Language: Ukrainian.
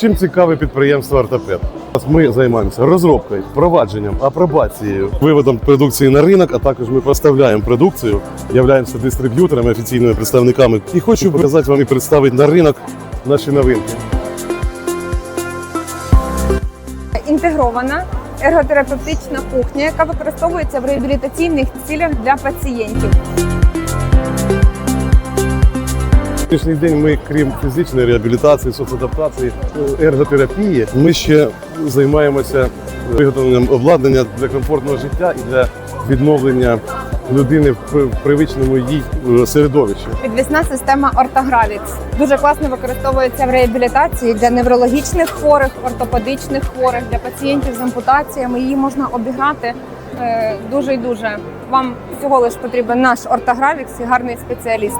Чим цікаве підприємство Ортопед? Ми займаємося розробкою, впровадженням, апробацією, виводом продукції на ринок, а також ми поставляємо продукцію, являємося дистриб'юторами, офіційними представниками. І хочу показати вам і представити на ринок наші новинки. інтегрована ерготерапевтична кухня, яка використовується в реабілітаційних цілях для пацієнтів. Сьогоднішній день ми, крім фізичної реабілітації, соцадаптації, ерготерапії, ми ще займаємося виготовленням обладнання для комфортного життя і для відновлення людини в привичному їй е, середовищі. Підвісна система Ортогравікс дуже класно використовується в реабілітації для неврологічних хворих, ортопедичних хворих, для пацієнтів з ампутаціями. Її можна обіграти е, дуже і дуже. Вам всього лиш потрібен наш ортогравікс і гарний спеціаліст.